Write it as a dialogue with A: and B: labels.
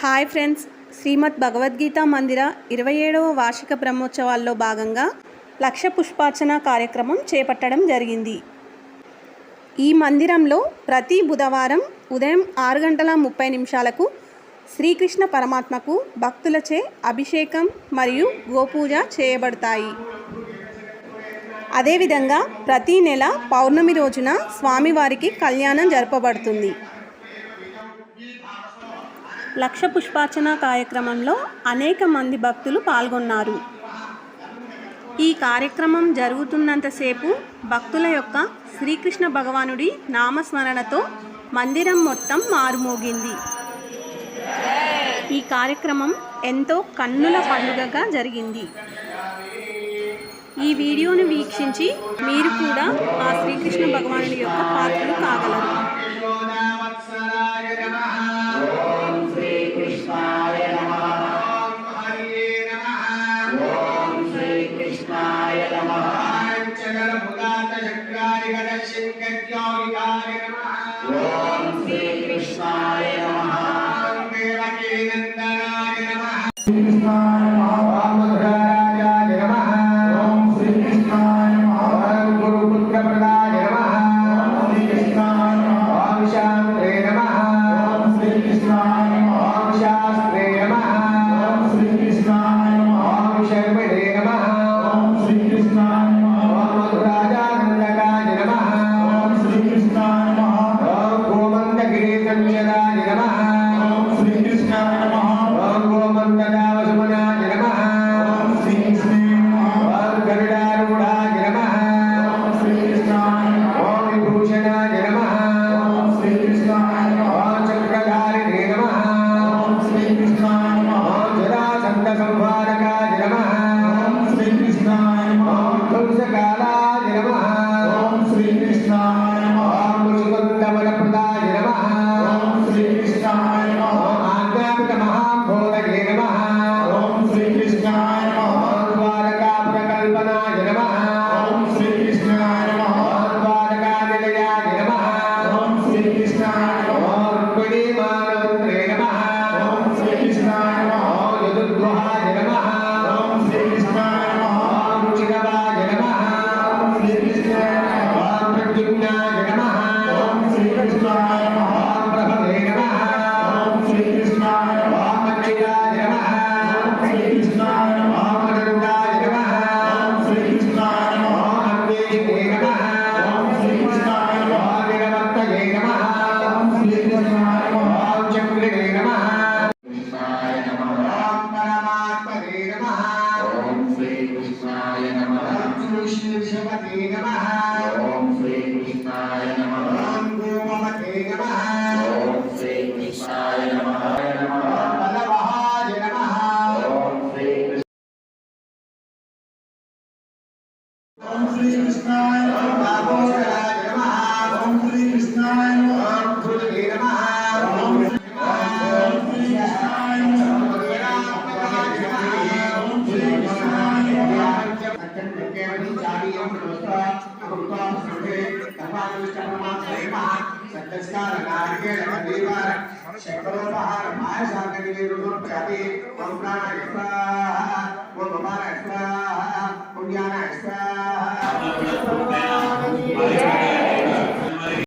A: Hi friends. శ్రీమద్ భగవద్గీత మందిర ఇరవై ఏడవ వార్షిక బ్రహ్మోత్సవాల్లో భాగంగా లక్ష పుష్పార్చన కార్యక్రమం చేపట్టడం జరిగింది. ఈ మందిరంలో ప్రతి బుధవారం ఉదయం ఆరు గంటల ముప్పై నిమిషాలకు శ్రీకృష్ణ పరమాత్మకు భక్తులచే అభిషేకం మరియు గోపూజ చేయబడతాయి. అదేవిధంగా ప్రతి నెల పౌర్ణమి రోజున స్వామివారికి కళ్యాణం జరపబడుతుంది. లక్ష పుష్పార్చన కార్యక్రమంలో అనేక మంది భక్తులు పాల్గొన్నారు. ఈ కార్యక్రమం జరుగుతున్నంతసేపు భక్తుల యొక్క శ్రీకృష్ణ భగవానుడి నామస్మరణతో మందిరం మొత్తం మారుమోగింది. ఈ కార్యక్రమం ఎంతో కన్నుల పండుగగా జరిగింది. ఈ వీడియోను వీక్షించి మీరు కూడా ఆ శ్రీకృష్ణ భగవానుడి యొక్క పాత్రలు కాగలరు.
B: नमः ఓం ఓం శ్రీకృష్ణాయ నమః। ఓం
C: శ్రీకృష్ణాయ
B: నమః। ఓం
C: శ్రీ కృష్ణాయ నమః।
D: ఓం శ్రీ కృష్ణాయ
B: నమః। ఓం
D: శ్రీ కృష్ణాయ
B: सर्वेभि चारियं नमस्ता उत्तम सुखे तपानुष्ठपमात्रयमः सत्यस्कारणार्केण शक्रो शक्रोपहार माय सागरिले रुद्रं प्रति ॐ प्राणाय स्वाहा ॐ भवानाय स्वाहा पुण्यानाय स्वाहा